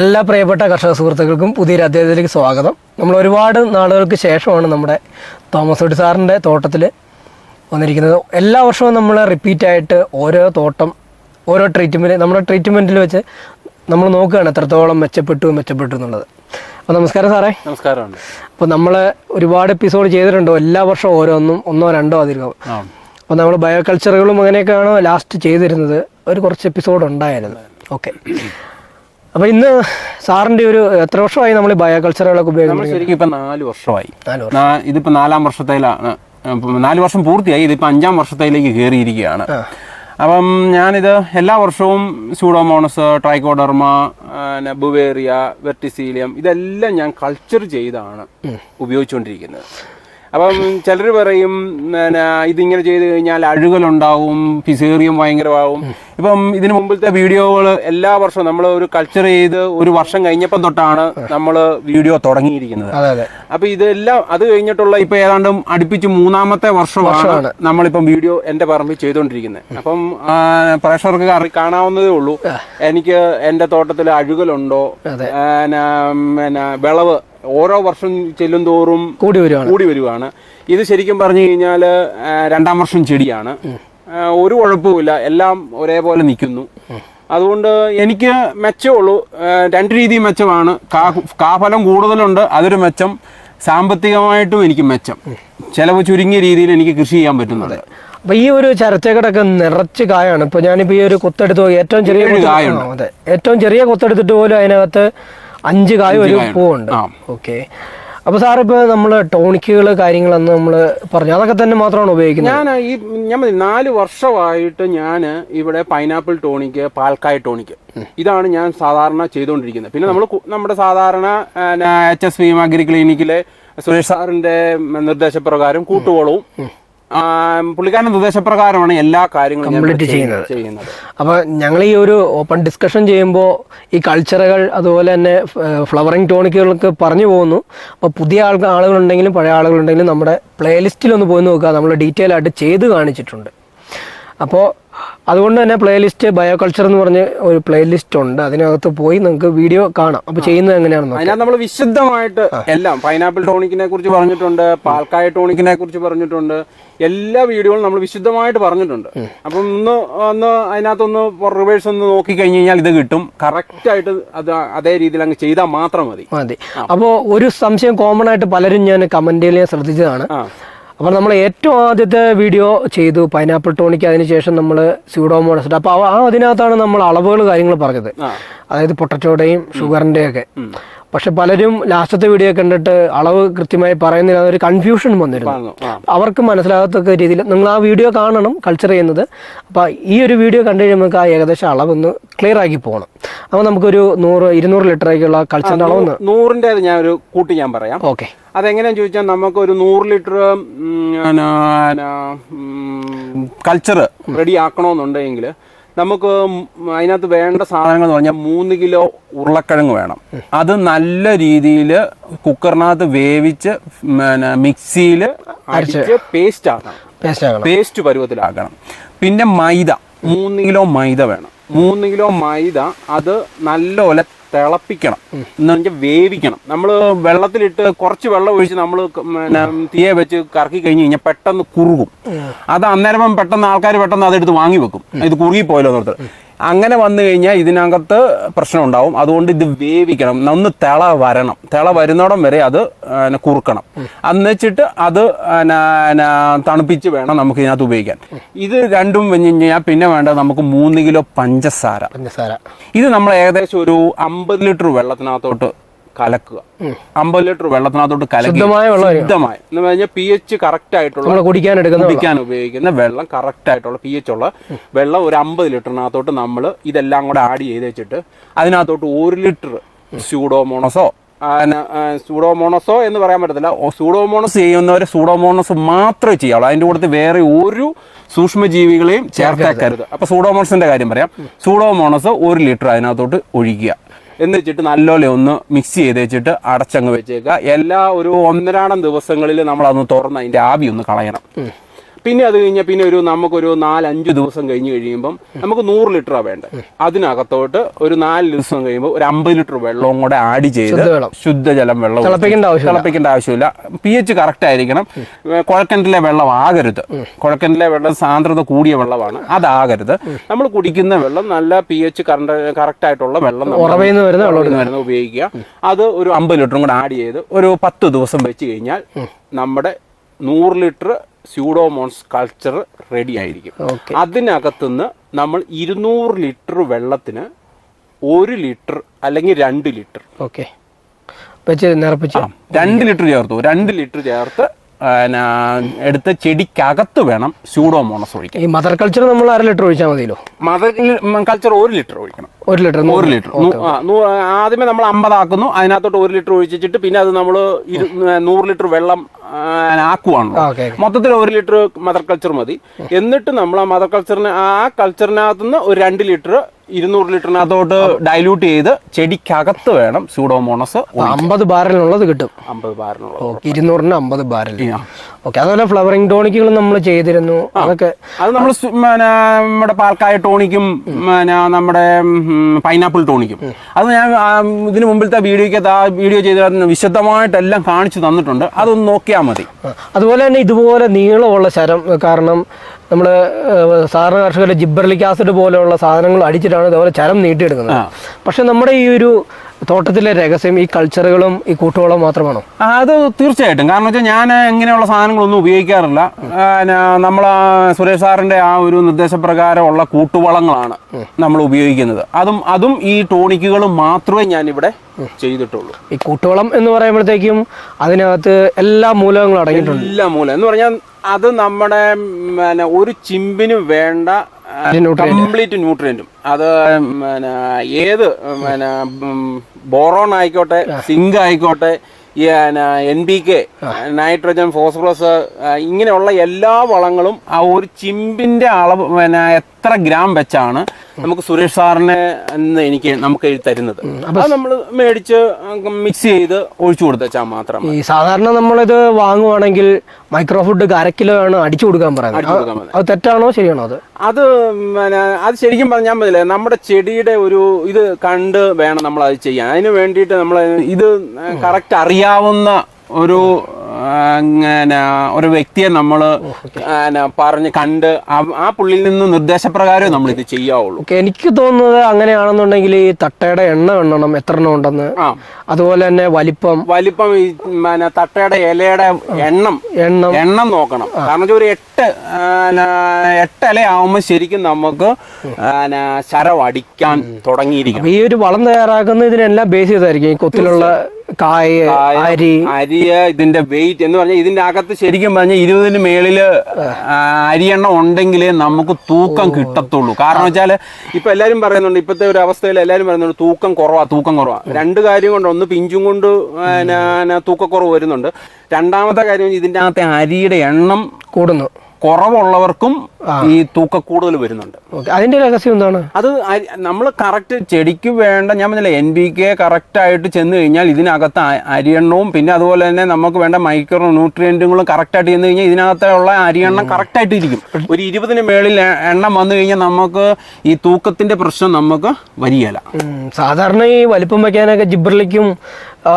എല്ലാ പ്രിയപ്പെട്ട കർഷക സുഹൃത്തുക്കൾക്കും പുതിയൊരു അദ്ദേഹത്തിലേക്ക് സ്വാഗതം. നമ്മൾ ഒരുപാട് നാളുകൾക്ക് ശേഷമാണ് നമ്മുടെ തോമസ് ഒടി സാറിന്റെ തോട്ടത്തിൽ വന്നിരിക്കുന്നത്. എല്ലാ വർഷവും നമ്മൾ റിപ്പീറ്റായിട്ട് ഓരോ തോട്ടം ഓരോ ട്രീറ്റ്മെന്റ് നമ്മുടെ ട്രീറ്റ്മെന്റിൽ വെച്ച് നമ്മൾ നോക്കുകയാണ് എത്രത്തോളം മെച്ചപ്പെട്ടു മെച്ചപ്പെട്ടു എന്നുള്ളത്. അപ്പോൾ നമസ്കാരം സാറേ. നമസ്കാരം അപ്പോൾ നമ്മൾ ഒരുപാട് എപ്പിസോഡ് ചെയ്തിട്ടുണ്ടോ. എല്ലാ വർഷവും ഓരോന്നും ഒന്നോ രണ്ടോ അധികം അപ്പോൾ നമ്മൾ ബയോകൾച്ചറുകളും അങ്ങനെയൊക്കെയാണ് ലാസ്റ്റ് ചെയ്തിരുന്നത്. ഒരു കുറച്ച് എപ്പിസോഡ് ഉണ്ടായിരുന്നു. ഓക്കെ അപ്പോൾ ഇന്ന് സാറിന്റെ ഒരു എത്ര വർഷമായി നമ്മൾ ബയോകൾച്ചറുകളൊക്കെ ഉപയോഗിക്കുന്നത്? ശരിക്കും ഇപ്പം നാല് വർഷമായി. ഇതിപ്പോ നാലാം വർഷത്തിലാണ് നാല് വർഷം പൂർത്തിയായി ഇതിപ്പോ അഞ്ചാം വർഷത്തിലേക്ക് കയറിയിരിക്കുകയാണ് അപ്പം ഞാനിത് എല്ലാ വർഷവും സ്യൂഡോമോണസ് ട്രൈക്കോഡർമ ബുവേറിയ വെർട്ടിസീലിയം ഇതെല്ലാം ഞാൻ കൾച്ചർ ചെയ്താണ് ഉപയോഗിച്ചുകൊണ്ടിരിക്കുന്നത്. അപ്പം ചിലർ പറയും പിന്നെ ഇതിങ്ങനെ ചെയ്ത് കഴിഞ്ഞാൽ അഴുകലുണ്ടാവും ഫിസേറിയം ഭയങ്കരമാവും. ഇപ്പം ഇതിനു മുമ്പിലത്തെ വീഡിയോകൾ എല്ലാ വർഷവും നമ്മൾ ഒരു കൾച്ചർ ചെയ്ത് ഒരു വർഷം കഴിഞ്ഞപ്പം തൊട്ടാണ് നമ്മൾ വീഡിയോ തുടങ്ങിയിരിക്കുന്നത്. അപ്പൊ ഇതെല്ലാം അത് കഴിഞ്ഞിട്ടുള്ള ഇപ്പൊ ഏതാണ്ടും അടുപ്പിച്ച് മൂന്നാമത്തെ വർഷമാണ് നമ്മളിപ്പം വീഡിയോ എന്റെ പറമ്പിൽ ചെയ്തുകൊണ്ടിരിക്കുന്നത്. അപ്പം പ്രേക്ഷകർക്ക് അറി കാണാവുന്നതേ ഉള്ളൂ. എനിക്ക് എന്റെ തോട്ടത്തിൽ അഴുകലുണ്ടോ? പിന്നെ വിളവ് ഓരോ വർഷം ചെല്ലും തോറും കൂടി വരുവാണ്. കൂടി വരുവാണ്. ഇത് ശരിക്കും പറഞ്ഞു കഴിഞ്ഞാൽ രണ്ടാം വർഷം ചെടിയാണ്. ഒരു കുഴപ്പമില്ല എല്ലാം ഒരേപോലെ നിൽക്കുന്നു. അതുകൊണ്ട് എനിക്ക് മെച്ചമുള്ളൂ ഉള്ളൂ. രണ്ട് രീതി മെച്ചമാണ്. കാ കാഫലം കൂടുതലുണ്ട്. അതൊരു മെച്ചം. സാമ്പത്തികമായിട്ടും എനിക്ക് മെച്ചം. ചിലവ് ചുരുങ്ങിയ രീതിയിൽ എനിക്ക് കൃഷി ചെയ്യാൻ പറ്റുന്നുണ്ട്. അപ്പൊ ഈ ഒരു ചരച്ചകടൊക്കെ നിറച്ച് കായാണ്. ഇപ്പൊ ഞാനിപ്പോ ഈ ഒരു കൊത്തെടുത്ത് ഏറ്റവും ചെറിയ കായുണ്ട്. ഏറ്റവും ചെറിയ കൊത്തെടുത്തിട്ട് പോലും അതിനകത്ത് അഞ്ച് കായ ഒരു. പൂവുണ്ട്. ഓക്കെ. അപ്പൊ സാർ ഇപ്പൊ നമ്മൾ ടോണിക്കുകൾ കാര്യങ്ങളെന്ന് നമ്മൾ പറഞ്ഞു. അതൊക്കെ തന്നെ മാത്രമാണ് ഉപയോഗിക്കുന്നത്? ഞാൻ ഈ ഞാൻ മതി നാല് വർഷമായിട്ട് ഞാൻ ഇവിടെ പൈനാപ്പിൾ ടോണിക്ക് പാൽക്കായ ടോണിക്ക്. ഇതാണ് ഞാൻ സാധാരണ ചെയ്തുകൊണ്ടിരിക്കുന്നത്. പിന്നെ നമ്മൾ നമ്മുടെ സാധാരണ എച്ച് എസ് വി അഗ്രി ക്ലിനിക്കിലെ സുരേഷ് സാറിന്റെ നിർദ്ദേശപ്രകാരം കൂട്ടുവളവും ആ, പുള്ളിക്കാരന്റെ നിർദ്ദേശപ്രകാരമാണ് എല്ലാ കാര്യങ്ങളും കംപ്ലീറ്റ്. ചെയ്യുന്നത്. അപ്പോൾ ഞങ്ങൾ ഈ ഒരു ഓപ്പൺ ഡിസ്കഷൻ ചെയ്യുമ്പോൾ ഈ കൾച്ചറുകൾ അതുപോലെ തന്നെ ഫ്ലവറിങ് ടോണിക്കുകൾക്ക് പറഞ്ഞു പോകുന്നു. അപ്പോൾ പുതിയ ആൾ ആളുകളുണ്ടെങ്കിലും പഴയ ആളുകളുണ്ടെങ്കിലും നമ്മുടെ പ്ലേലിസ്റ്റിൽ ഒന്ന് പോയി നോക്കുക. നമ്മൾ ഡീറ്റെയിൽ ആയിട്ട് ചെയ്ത് കാണിച്ചിട്ടുണ്ട്. അപ്പോൾ അതുകൊണ്ട് തന്നെ പ്ലേലിസ്റ്റ് ബയോകൾച്ചർ എന്ന് പറഞ്ഞ ഒരു പ്ലേലിസ്റ്റ് ഉണ്ട്. അതിനകത്ത് പോയി നിങ്ങൾക്ക് വീഡിയോ കാണാം. അപ്പൊ ചെയ്യുന്നത് എങ്ങനെയാണെന്ന്. അതിനകത്ത് നമ്മൾ വിശുദ്ധമായിട്ട് എല്ലാം പൈനാപ്പിൾ ടോണിക്കിനെ കുറിച്ച് പറഞ്ഞിട്ടുണ്ട് പാൽക്കായ ടോണിക്കിനെ കുറിച്ച് പറഞ്ഞിട്ടുണ്ട് എല്ലാ വീഡിയോകളും നമ്മൾ വിശുദ്ധമായിട്ട് പറഞ്ഞിട്ടുണ്ട്. അപ്പം ഒന്ന് ഒന്ന് അതിനകത്തൊന്ന് റിവേഴ്സ് ഒന്ന് നോക്കി കഴിഞ്ഞ് കഴിഞ്ഞാൽ ഇത് കിട്ടും. കറക്റ്റ് ആയിട്ട് അത് അതേ രീതിയിൽ അങ്ങ് ചെയ്താൽ മാത്രം മതി. അതെ അപ്പോൾ ഒരു സംശയം കോമൺ ആയിട്ട് പലരും ഞാൻ കമന്റിൽ ശ്രദ്ധിച്ചതാണ്. ആ. അപ്പോൾ നമ്മൾ ഏറ്റവും ആദ്യത്തെ വീഡിയോ ചെയ്തു പൈനാപ്പിൾ ടോണിക്ക് അതിനുശേഷം നമ്മൾ സ്യൂഡോമോണസ് അപ്പോൾ ആ അതിനകത്താണ് നമ്മൾ അളവുകൾ കാര്യങ്ങൾ പറഞ്ഞത്. അതായത് പൊട്ടറ്റോടെയും ഷുഗറിന്റെയൊക്കെ പക്ഷെ പലരും ലാസ്റ്റത്തെ വീഡിയോ കണ്ടിട്ട് അളവ് കൃത്യമായി പറയുന്നില്ല ഒരു കൺഫ്യൂഷൻ വന്നിരുന്നു. അവർക്ക് മനസ്സിലാകത്തക്ക രീതിയിൽ നിങ്ങൾ ആ വീഡിയോ കാണണം കൾച്ചർ ചെയ്യുന്നത്. അപ്പോൾ ഈ ഒരു വീഡിയോ കണ്ടു കഴിയുമ്പോൾ നമുക്ക് ആ ഏകദേശം അളവൊന്ന് ക്ലിയർ ആക്കി പോകണം അപ്പോൾ നമുക്കൊരു നൂറ് ഇരുന്നൂറ് ലിറ്ററേക്കുള്ള കൾച്ചറിന്റെ അളവൊന്ന് നൂറിന്റെ ഞാൻ ഒരു കൂട്ടി ഞാൻ പറയാം. ഓക്കെ അതെങ്ങനെയാന്ന് ചോദിച്ചാൽ നമുക്ക് ഒരു നൂറ് ലിറ്റർ കൾച്ചർ റെഡി ആക്കണമെന്നുണ്ടെങ്കിൽ നമുക്ക് അതിനകത്ത് വേണ്ട സാധനങ്ങൾ എന്ന് പറഞ്ഞാൽ മൂന്ന് കിലോ ഉരുളക്കിഴങ്ങ് വേണം. അത് നല്ല രീതിയിൽ കുക്കറിനകത്ത് വേവിച്ച് പിന്നെ മിക്സിയിൽ അടിച്ച് പേസ്റ്റ് ആക്കണം. പേസ്റ്റ് പരുവത്തിലാക്കണം. പിന്നെ മൈദ മൂന്ന് കിലോ മൈദ വേണം. മൂന്ന് കിലോ മൈദ അത് നല്ല നല്ലപോലെ തിളപ്പിക്കണം. എന്ന് വെച്ചാൽ വേവിക്കണം. നമ്മൾ വെള്ളത്തിലിട്ട് കുറച്ച് വെള്ളം ഒഴിച്ച് നമ്മൾ തീയെ വെച്ച് കറക്കി കഴിഞ്ഞ് കഴിഞ്ഞാൽ പെട്ടെന്ന് കുറുകും. അത് അന്നേരം പെട്ടെന്ന് ആൾക്കാർ പെട്ടെന്ന് അതെടുത്ത് വാങ്ങി വെക്കും. ഇത് കുറുകി പോയല്ലോ എന്നോർത്ത് അങ്ങനെ വന്നു കഴിഞ്ഞാൽ ഇതിനകത്ത് പ്രശ്നം ഉണ്ടാവും അതുകൊണ്ട് ഇത് വേവിക്കണം. ഒന്ന് തിള വരണം. തിള വരുന്നോടം വരെ അത് കുറുക്കണം. എന്നുവെച്ചിട്ട് അത് തണുപ്പിച്ച് വേണം നമുക്ക് ഇതിനകത്ത് ഉപയോഗിക്കാൻ. ഇത് രണ്ടും വെഞ്ഞ് കഴിഞ്ഞാൽ പിന്നെ വേണ്ടത് നമുക്ക് മൂന്ന് കിലോ പഞ്ചസാര. പഞ്ചസാര. ഇത് നമ്മൾ ഏകദേശം ഒരു അമ്പത് ലിറ്റർ വെള്ളത്തിനകത്തോട്ട് കലക്കുക. അമ്പത് ലിറ്റർ വെള്ളത്തിനകത്തോട്ട് കലക്കി ശുദ്ധമായ എന്ന് പറഞ്ഞാൽ പി എച്ച് കറക്റ്റ് ആയിട്ടുള്ള കുടിക്കാൻ എടുക്കുന്ന കുടിക്കാൻ ഉപയോഗിക്കുന്ന വെള്ളം കറക്റ്റ് ആയിട്ടുള്ള പി എച്ച് ഉള്ള വെള്ളം ഒരു അമ്പത് ലിറ്ററിനകത്തോട്ട് നമ്മൾ ഇതെല്ലാം കൂടെ ആഡ് ചെയ്ത് വെച്ചിട്ട് അതിനകത്തോട്ട് ഒരു ലിറ്റർ സ്യൂഡോമോണസോ സൂഡോമോണസോ എന്ന് പറയാൻ പറ്റത്തില്ല. സൂഡോമോണസ് ചെയ്യുന്നവർ സൂഡോമോണസ് മാത്രമേ ചെയ്യാവുള്ളൂ. അതിന്റെ കൂട്ടത്തിൽ വേറെ ഒരു സൂക്ഷ്മജീവികളെയും ചേർത്തേക്കരുത് അപ്പൊ സൂഡോമോണസിന്റെ കാര്യം പറയാം. സൂഡോമോണസ് ഒരു ലിറ്റർ അതിനകത്തോട്ട് ഒഴിക്കുക. എന്ന് വെച്ചിട്ട് നല്ലോലെ ഒന്ന് മിക്സ് ചെയ്ത് വെച്ചിട്ട് അടച്ചങ്ങ് വെച്ചേക്കുക. എല്ലാ ഒരു ഒന്നരാടം ദിവസങ്ങളിൽ നമ്മൾ അതൊന്ന് തുറന്ന് അതിന്റെ ആവി ഒന്ന് കളയണം. പിന്നെ അത് കഴിഞ്ഞാൽ പിന്നെ ഒരു നമുക്കൊരു നാലഞ്ച് ദിവസം കഴിഞ്ഞ് കഴിയുമ്പം നമുക്ക് നൂറ് ലിറ്ററാണ് വേണ്ടത് അതിനകത്തോട്ട് ഒരു നാല് ദിവസം കഴിയുമ്പോൾ ഒരു അമ്പത് ലിറ്റർ വെള്ളവും കൂടെ ആഡ് ചെയ്ത് ശുദ്ധജലം വെള്ളം തിളപ്പിക്കേണ്ട ആവശ്യമില്ല. പി എച്ച് കറക്റ്റ് ആയിരിക്കണം. ഏഹ് വെള്ളം ആകരുത്. കുഴൽക്കിണറ്റിലെ വെള്ളം സാന്ദ്രത കൂടിയ വെള്ളമാണ്. അതാകരുത്. നമ്മൾ കുടിക്കുന്ന വെള്ളം നല്ല പി എച്ച് കറക്റ്റ് ആയിട്ടുള്ള വെള്ളം വരുന്ന ഉപയോഗിക്കുക. അത് ഒരു അമ്പത് ലിറ്ററും കൂടെ ആഡ് ചെയ്ത് ഒരു പത്ത് ദിവസം വെച്ച് കഴിഞ്ഞാൽ നമ്മുടെ നൂറ് ലിറ്റർ സ്യൂഡോമോൺസ് കൾച്ചർ റെഡി ആയിരിക്കും. അതിനകത്തുനിന്ന് നമ്മൾ ഇരുന്നൂറ് ലിറ്റർ വെള്ളത്തിന് ഒരു ലിറ്റർ അല്ലെങ്കിൽ രണ്ട് ലിറ്റർ ഓക്കെ രണ്ട് ലിറ്റർ ചേർത്തു. രണ്ട് ലിറ്റർ ചേർത്ത് പിന്നെ എടുത്ത് ചെടിക്കകത്ത് വേണം സ്യൂഡോമോണസ് ഒഴിക്കാൻ. ഈ മദർ കൾച്ചർ നമ്മൾ അര ലിറ്റർ ഒഴിച്ചാൽ മതിയല്ലോ? മദർ കൾച്ചർ ഒരു ലിറ്റർ ഒഴിക്കണം. ഒരു ലിറ്റർ ഒരു ലിറ്റർ. ആദ്യമേ നമ്മൾ അമ്പതാക്കുന്നു. അതിനകത്തോട്ട് ഒരു ലിറ്റർ ഒഴിച്ചിട്ട് പിന്നെ അത് നമ്മൾ നൂറ് ലിറ്റർ വെള്ളം ആക്കുവാണ് മൊത്തത്തിൽ ഒരു ലിറ്റർ മദർ കൾച്ചർ മതി. എന്നിട്ട് നമ്മൾ ആ മദർ കൾച്ചറിന് ആ കൾച്ചറിനകത്തുനിന്ന് ഒരു രണ്ട് ലിറ്റർ ഇരുന്നൂറ് ലിറ്ററിനകത്തോട്ട് ഡൈല്യൂട്ട് ചെയ്ത് ചെടിക്കകത്ത് വേണം സ്യൂഡോമോണസ് അമ്പത് ബാരലിനുള്ളത് കിട്ടും. അമ്പത് ബാരനുള്ളത് ഓക്കെ ഇരുന്നൂറിന് അമ്പത് ബാരൽ. ഓക്കെ അതുപോലെ ഫ്ലവറിംഗ് ടോണിക്കുകൾ നമ്മൾ ചെയ്തിരുന്നു. അതൊക്കെ അത് നമ്മൾ നമ്മുടെ പാൽക്കായ ടോണിക്കും നമ്മുടെ പൈനാപ്പിൾ ടോണിക്കും അത് ഞാൻ ഇതിനു മുമ്പിലത്തെ വീഡിയോയ്ക്ക് ആ വീഡിയോ ചെയ്ത വിശദമായിട്ടെല്ലാം കാണിച്ചു തന്നിട്ടുണ്ട്. അതൊന്ന് നോക്കിയാൽ മതി. അതുപോലെ തന്നെ ഇതുപോലെ നീളമുള്ള ശരം കാരണം നമ്മൾ സാധാരണ കർഷകരുടെ ജിബ്ബർലിക് ആസിഡ് പോലെയുള്ള സാധനങ്ങൾ അടിച്ചിട്ടാണ് ഇതുപോലെ ചരം നീട്ടിയെടുക്കുന്നത്. പക്ഷെ നമ്മുടെ ഈ ഒരു തോട്ടത്തിലെ രഹസ്യം ഈ കൾച്ചറുകളും ഈ കൂട്ടുകളും മാത്രമാണോ? അത് തീർച്ചയായിട്ടും. കാരണം വെച്ചാൽ ഞാൻ ഇങ്ങനെയുള്ള സാധനങ്ങളൊന്നും ഉപയോഗിക്കാറില്ല. നമ്മൾ സുരേഷ് സാറിന്റെ ആ ഒരു നിർദ്ദേശപ്രകാരമുള്ള കൂട്ടുവളങ്ങളാണ് നമ്മൾ ഉപയോഗിക്കുന്നത്. അതും അതും ഈ ടോണിക്കുകളും മാത്രമേ ഞാൻ ഇവിടെ ചെയ്തിട്ടുള്ളൂ. ഈ കൂട്ടുവളം എന്ന് പറയുമ്പോഴത്തേക്കും അതിനകത്ത് എല്ലാ മൂലകങ്ങളും അടങ്ങിയിട്ടുണ്ട്. എല്ലാ മൂലം എന്ന് പറഞ്ഞാൽ അത് നമ്മുടെ ഒരു ചിമ്പിന് വേണ്ട. കംപ്ലീറ്റ് ന്യൂട്രിയന്റും അത് പിന്നെ ഏത് പിന്നെ ബോറോൺ ആയിക്കോട്ടെ സിങ്ക് ആയിക്കോട്ടെ N P K nitrogen phosphorus ഇങ്ങനെയുള്ള എല്ലാ വളങ്ങളും ആ ഒരു ചിമ്പിന്റെ അളവ് പിന്നെ എത്ര ഗ്രാം വെച്ചാണ് നമുക്ക് സുരേഷ് സാറിനെ എനിക്ക് നമുക്ക് തരുന്നത്. അത് നമ്മൾ മേടിച്ച് മിക്സ് ചെയ്ത് ഒഴിച്ചു കൊടുത്താൽ മാത്രം ഈ സാധാരണ നമ്മളിത് വാങ്ങുവാണെങ്കിൽ മൈക്രോ ഫുഡ് അര കിലോ ആണ് അടിച്ചു കൊടുക്കാൻ പറയുന്നത്. അത് തെറ്റാണോ ശരിയാണോ അത്? അത് പിന്നെ അത് ശരിക്കും പറഞ്ഞാൽ മതില്ലേ നമ്മുടെ ചെടിയുടെ ഒരു ഇത് കണ്ട് വേണം നമ്മൾ അത് ചെയ്യാൻ. അതിന് വേണ്ടിയിട്ട് നമ്മൾ ഇത് കറക്റ്റ് അറിയാവുന്ന ഒരു അങ്ങനെ ഒരു വ്യക്തിയെ നമ്മൾ പറഞ്ഞ് കണ്ട് ആ- പുള്ളിയിൽ നിന്ന് നിർദ്ദേശപ്രകാരം നമ്മൾ ഇത് ചെയ്യാവുള്ളൂ എനിക്ക് തോന്നുന്നത് അങ്ങനെയാണെന്നുണ്ടെങ്കിൽ ഈ തട്ടയുടെ എണ്ണ എണ്ണണം എത്ര എണ്ണം ഉണ്ടെന്ന്. അതുപോലെ തന്നെ വലിപ്പം. വലിപ്പം ഈ തട്ടയുടെ ഇലയുടെ എണ്ണം. എണ്ണം. എണ്ണം നോക്കണം. കാരണം ഒരു എട്ട് എട്ട് ഇല ആവുമ്പോൾ ശരിക്കും നമുക്ക് ശരം അടിക്കാൻ തുടങ്ങിയിരിക്കും ഈ ഒരു വളം തയ്യാറാക്കുന്ന ഇതിനെല്ലാം ബേസ് ചെയ്തായിരിക്കും ഈ കൊത്തിലുള്ള കായ അരി. അരിയ ഇതിന്റെ വെയിറ്റ് എന്ന് പറഞ്ഞാൽ ഇതിന്റെ അകത്ത് ശരിക്കും പറഞ്ഞാൽ ഇരുപതിന് മേളിൽ അരിയെണ്ണം ഉണ്ടെങ്കിലേ നമുക്ക് തൂക്കം കിട്ടത്തുള്ളൂ. കാരണം വെച്ചാൽ ഇപ്പൊ എല്ലാരും പറയുന്നുണ്ട് ഇപ്പോഴത്തെ ഒരു അവസ്ഥയിൽ എല്ലാരും പറയുന്നുണ്ട് തൂക്കം കുറവാ തൂക്കം കുറവാ. രണ്ട് കാര്യം കൊണ്ട് ഒന്ന് പിഞ്ചും കൊണ്ട് തൂക്കക്കുറവ് വരുന്നുണ്ട്. രണ്ടാമത്തെ കാര്യം ഇതിന്റെ അകത്തെ അരിയുടെ എണ്ണം കൂടുന്നു. കുറവുള്ളവർക്കും ഈ തൂക്ക കൂടുതൽ വരുന്നുണ്ട്. അതിന്റെ രഹസ്യം എന്താണ്? അത് നമ്മൾ കറക്റ്റ് ചെടിക്ക് വേണ്ട ഞാൻ പറഞ്ഞില്ല എൻ ബി കെ കറക്റ്റ് ആയിട്ട് ചെന്ന് കഴിഞ്ഞാൽ ഇതിനകത്ത് അരിയെണ്ണവും പിന്നെ അതുപോലെ തന്നെ നമുക്ക് വേണ്ട മൈക്രോ ന്യൂട്രിയന്റുകളും കറക്റ്റ് ആയിട്ട് ചെന്ന് കഴിഞ്ഞാൽ ഇതിനകത്തുള്ള അരിയെണ്ണം കറക്റ്റ് ആയിട്ട് ഇരിക്കും. ഒരു ഇരുപതിന് മേളിൽ എണ്ണം വന്നു കഴിഞ്ഞാൽ നമുക്ക് ഈ തൂക്കത്തിന്റെ പ്രശ്നം നമുക്ക് വരികയില്ല സാധാരണ ഈ വലിപ്പം വയ്ക്കാനൊക്കെ ജിബ്രലിക്കും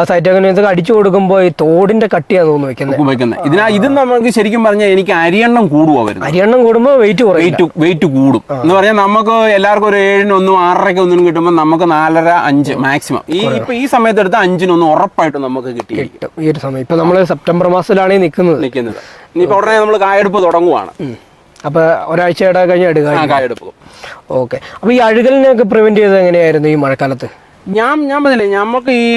സൈറ്റോഗനൊക്കെ അടിച്ചു കൊടുക്കുമ്പോൾ ഈ തോടിന്റെ കട്ടിയാണ് തോന്നുന്നു വെക്കുന്നത് ഇതിനാ ഇത് നമുക്ക് ശരിക്കും പറഞ്ഞാൽ എനിക്ക് അരിയെണ്ണം കൂടുവാ വരുന്നത്. അരിയെണ്ണം കൂടുമ്പോൾ വെയിറ്റ് കുറയും വെയിറ്റ് വെയിറ്റ് കൂടും. എന്ന് പറഞ്ഞാൽ നമുക്ക് എല്ലാവർക്കും ഒരു ഏഴിനൊന്നും ആറരയ്ക്ക് ഒന്നും കിട്ടുമ്പോൾ നമുക്ക് നാലര അഞ്ച് മാക്സിമം ഈ ഇപ്പൊ ഈ സമയത്ത് എടുത്ത അഞ്ചിനൊന്നും ഉറപ്പായിട്ട് നമുക്ക് കിട്ടി. കിട്ടും. ഈ ഒരു സമയം. ഇപ്പൊ നമ്മൾ സെപ്റ്റംബർ മാസത്തിലാണ് നിൽക്കുന്നത് നിൽക്കുന്നത് ഇനിയിപ്പോ ഉടനെ നമ്മൾ കായെടുപ്പ് തുടങ്ങുവാണ്. അപ്പൊ ഒരാഴ്ചയുടെ കഴിഞ്ഞ് എടുക്കാം കായെടുപ്പ്. ഓക്കെ. അപ്പൊ ഈ അഴുകലിനെയൊക്കെ പ്രിവെന്റ് ചെയ്തത് എങ്ങനെയായിരുന്നു ഈ മഴക്കാലത്ത്? ഞാൻ ഞാൻ പറഞ്ഞില്ലേ നമുക്ക് ഈ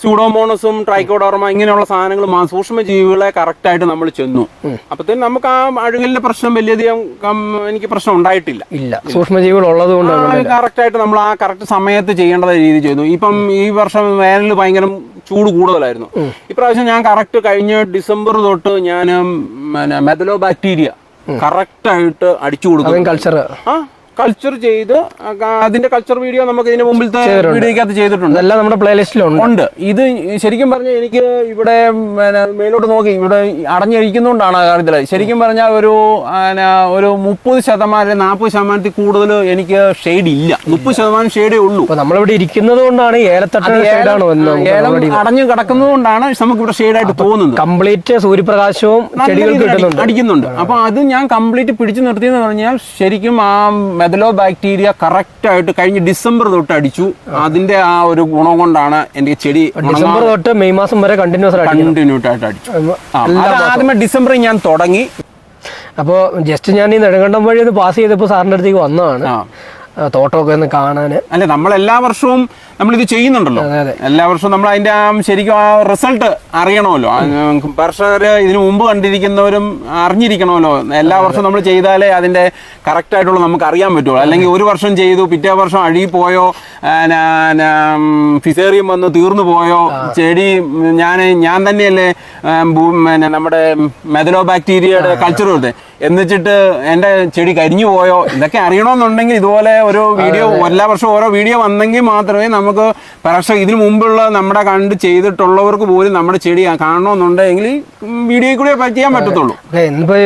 സ്യൂഡോമോണസും ട്രൈക്കോഡോർമ ഇങ്ങനെയുള്ള സാധനങ്ങൾ സൂക്ഷ്മ ജീവികളെ കറക്റ്റ് ആയിട്ട് നമ്മൾ ചെന്നു. അപ്പത്തേനും നമുക്ക് ആ അഴുകലിന്റെ പ്രശ്നം വലിയധികം എനിക്ക് പ്രശ്നം ഉണ്ടായിട്ടില്ല. ഇല്ല. സൂക്ഷ്മജീവികൾ ഉള്ളത് കൊണ്ട് കറക്റ്റ് ആയിട്ട് നമ്മൾ ആ കറക്റ്റ് സമയത്ത് ചെയ്യേണ്ട രീതി ചെയ്തു. ഇപ്പം ഈ വർഷം വേനൽ ഭയങ്കര ചൂട് കൂടുതലായിരുന്നു. ഇപ്രാവശ്യം ഞാൻ കറക്റ്റ് കഴിഞ്ഞ ഡിസംബർ തൊട്ട് ഞാൻ മെതലോ ബാക്ടീരിയ കറക്റ്റ് ആയിട്ട് അടിച്ചു കൊടുക്കും കൾച്ചർ ആ കൾച്ചർ ചെയ്ത് അതിന്റെ കൾച്ചർ വീഡിയോ നമുക്ക് ഇതിന് മുമ്പിലത്തെ വീഡിയോക്കകത്ത് ചെയ്തിട്ടുണ്ട്. എല്ലാം നമ്മുടെ പ്ലേലിസ്റ്റിലുണ്ട് ഉണ്ട്. ഇത് ശരിക്കും പറഞ്ഞാൽ എനിക്ക് ഇവിടെ മേലോട്ട് നോക്കി ഇവിടെ അടഞ്ഞിരിക്കുന്നതുകൊണ്ടാണ് ഇതിൽ ശരിക്കും പറഞ്ഞാൽ ഒരു ഒരു മുപ്പത് ശതമാനം നാൽപ്പത് ശതമാനത്തിൽ കൂടുതൽ എനിക്ക് ഷെയ്ഡ് ഇല്ല. മുപ്പത് ശതമാനം ഷെയ്ഡേ ഉള്ളൂ. അപ്പൊ നമ്മളിവിടെ ഇരിക്കുന്നത് കൊണ്ടാണ് ഏലത്തട്ട് സൈഡാണ് വന്നത് ഏലം അടഞ്ഞു കിടക്കുന്നത് കൊണ്ടാണ് നമുക്ക് ഇവിടെ ഷെയ്ഡായിട്ട് തോന്നുന്നത്. കംപ്ലീറ്റ് സൂര്യപ്രകാശവും അടിക്കുന്നുണ്ട്. അപ്പൊ അത് ഞാൻ കംപ്ലീറ്റ് പിടിച്ചു നിർത്തിയെന്ന് പറഞ്ഞാൽ ശരിക്കും ആ മെദലോ ബാക്ടീരിയ കറക്റ്റ് ആയിട്ട് കഴിഞ്ഞ ഡിസംബർ തൊട്ട് അടിച്ചു. അതിന്റെ ആ ഒരു ഗുണം കൊണ്ടാണ് എന്റെ ചെടി ഡിസംബർ തൊട്ട് മെയ് മാസം വരെ കണ്ടിന്യൂസ് കണ്ടിന്യൂ ആയിട്ട് അടിച്ചു. അത് ആദ്യമേ ഡിസംബറിൽ ഞാൻ തുടങ്ങി. അപ്പോൾ ജസ്റ്റ് ഞാൻ ഈ നെടുങ്കണ്ടം വഴി ഒന്ന് പാസ് ചെയ്തപ്പോൾ സാറിന്റെ അടുത്തേക്ക് വന്നതാണ്. തോട്ടമൊക്കെ ഒന്ന് കാണാൻ അല്ല നമ്മൾ എല്ലാ വർഷവും നമ്മൾ ഇത് ചെയ്യുന്നുണ്ടല്ലോ. എല്ലാ വർഷവും നമ്മൾ അതിന്റെ ആ ശരിക്കും ആ റിസൾട്ട് അറിയണമല്ലോ. കർഷകർ ഇതിനു മുമ്പ് കണ്ടിരിക്കുന്നവരും അറിഞ്ഞിരിക്കണമല്ലോ. എല്ലാ വർഷവും നമ്മൾ ചെയ്താലേ അതിന്റെ കറക്റ്റ് ആയിട്ടുള്ള നമുക്ക് അറിയാൻ പറ്റുള്ളൂ. അല്ലെങ്കിൽ ഒരു വർഷം ചെയ്തു പിറ്റേ വർഷം അഴി പോയോ ഫിസേറിയം വന്ന് തീർന്നു പോയോ ചെടി ഞാൻ ഞാൻ തന്നെയല്ലേ പിന്നെ നമ്മുടെ മെതലോ ബാക്ടീരിയയുടെ കൾച്ചർ കൊടുത്തത് എന്നിച്ചിട്ട് എന്റെ ചെടി കരിഞ്ഞു പോയോ ഇതൊക്കെ അറിയണമെന്നുണ്ടെങ്കിൽ ഇതുപോലെ ഒരു വീഡിയോ എല്ലാ വർഷവും ഓരോ വീഡിയോ വന്നെങ്കിൽ മാത്രമേ നമുക്ക് പക്ഷേ ഇതിനു മുമ്പുള്ള നമ്മുടെ കണ്ട് ചെയ്തിട്ടുള്ളവർക്ക് പോലും നമ്മുടെ ചെടി കാണണമെന്നുണ്ടെങ്കിൽ വീഡിയോ കൂടെ ചെയ്യാൻ പറ്റത്തുള്ളൂ.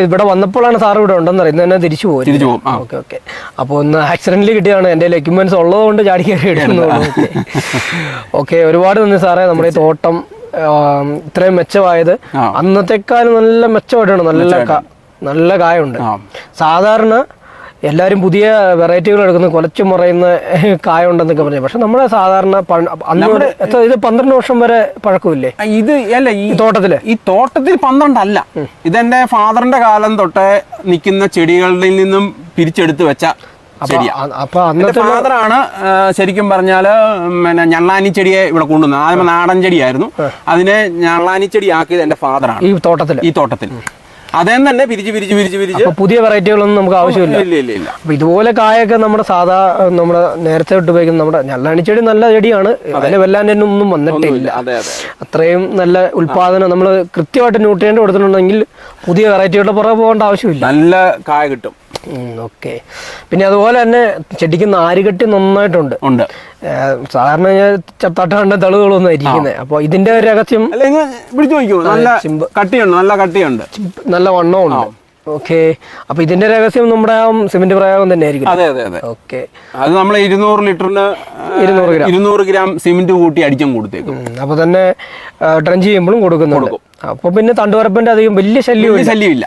ഇവിടെ വന്നപ്പോഴാണ് സാർ ഇവിടെ ഉണ്ടെന്ന് അറിയുന്നത് തന്നെ തിരിച്ചു പോകും തിരിച്ചു പോകും ഓക്കെ ഓക്കെ. അപ്പോൾ ഒന്ന് ആക്സിഡന്റിൽ കിട്ടിയതാണ്. എന്റെ എക്യുപ്മെന്റ്സ് ഉള്ളതുകൊണ്ട് ചാടി കയറി ഓക്കെ. ഒരുപാട് നന്ദി സാറേ. നമ്മുടെ ഈ തോട്ടം ഇത്രയും മെച്ചമായത്. അന്നത്തെക്കാളും നല്ല മെച്ചമായിട്ടാണ്. നല്ല നല്ല കായുണ്ട്. സാധാരണ എല്ലാവരും പുതിയ വെറൈറ്റികൾ എടുക്കുന്നു കൊലച്ചു മുറയുന്ന കായ ഉണ്ടെന്നൊക്കെ പറഞ്ഞു. പക്ഷെ നമ്മുടെ സാധാരണ ഇത് പന്ത്രണ്ട് വർഷം വരെ പഴക്കമില്ലേ? ഇത് അല്ല ഈ തോട്ടത്തിൽ? ഈ തോട്ടത്തിൽ പന്ത്രണ്ടല്ല. ഇതെന്റെ ഫാദറിന്റെ കാലം തൊട്ടേ നിൽക്കുന്ന ചെടികളിൽ നിന്നും പിരിച്ചെടുത്ത് വെച്ച ഫാദറാണ് ശരിക്കും പറഞ്ഞാൽ പിന്നെ ഞള്ളാനി ചെടിയെ ഇവിടെ കൊണ്ടുവന്നത്. ആദ്യം നാടൻ ചെടിയായിരുന്നു. അതിനെ ഞള്ളാനി ചെടി ആക്കിയത് എന്റെ ഫാദറാണ്. ഈ തോട്ടത്തിൽ ഈ തോട്ടത്തിൽ അതേ തന്നെ പിരിച്ച് പിരിച്ച് പിരിച്ച് പിരിച്ച് പുതിയ വെറൈറ്റികളൊന്നും നമുക്ക് ആവശ്യമില്ല. ഇല്ല ഇല്ല ഇല്ല. അപ്പൊ ഇതുപോലെ കായൊക്കെ നമ്മുടെ സാധാ നമ്മുടെ നേരത്തെ ഇട്ട് ഉപയോഗിക്കുന്ന നമ്മുടെ ഞല്ലാണി ചെടി നല്ല ചെടിയാണ്. അതിന് വെല്ലാന്റെ ഒന്നും വന്നിട്ടില്ല. അതെ അതെ അത്രയും നല്ല ഉൽപാദനം നമ്മൾ കൃത്യമായിട്ട് ന്യൂട്രിയന്റ് കൊടുത്തിട്ടുണ്ടെങ്കിൽ പുതിയ വെറൈറ്റികളുടെ പുറകെ പോകേണ്ട ആവശ്യമില്ല. നല്ല കായ കിട്ടും. ഓക്കെ പിന്നെ അതുപോലെ തന്നെ ചെടിക്ക് നാരുകെട്ടി നന്നായിട്ടുണ്ട്. ഉണ്ട്. സാധാരണ തട്ടാണ്ട് തളുകളൊന്നും ഇരിക്കുന്നത് അപ്പോൾ ഇതിന്റെ രഹസ്യം പിടിച്ചു നോക്കൂ നല്ല. കട്ടിയുണ്ട് നല്ല കട്ടിയുണ്ട്. നല്ല വണ്ണമുണ്ട് ഓക്കെ. അപ്പൊ ഇതിന്റെ രഹസ്യം നമ്മുടെ ആ സിമെന്റ് പ്രയോഗം തന്നെ ആയിരിക്കും അതെ അതെ അതെ. ഓക്കെ. അത് നമ്മൾ ഇരുന്നൂറ് ലിറ്ററിന് ഇരുന്നൂറ് ഗ്രാം. ഇരുന്നൂറ് ഗ്രാം സിമെന്റ് കൂട്ടി അടിച്ചും കൊടുത്തേക്കും. അപ്പൊ തന്നെ ഡ്രഞ്ച് ചെയ്യുമ്പോഴും കൊടുക്കുന്നുണ്ട്. അപ്പൊ പിന്നെ തണ്ടുവരപ്പന്റെ അധികം വലിയ ശല്യം ശല്യം ശല്യമില്ല.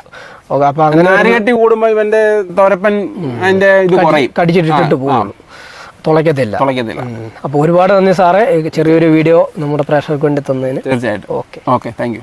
ഓക്കെ അപ്പൊ അങ്ങനെ നാരുകെട്ടി കൂടുമ്പോ ഇവന്റെ തോരപ്പൻ അതിന്റെ ഇത് കുറയും. കടിച്ചിട്ടിട്ട് പോകും. തുളയ്ക്കത്തില്ല. തുളയ്ക്കത്തില്ല. അപ്പോൾ ഒരുപാട് നന്ദി സാറേ. ചെറിയൊരു വീഡിയോ നമ്മുടെ പ്രേക്ഷകർക്ക് വേണ്ടി തന്നതിന്. തീർച്ചയായിട്ടും. ഓക്കെ. Okay thank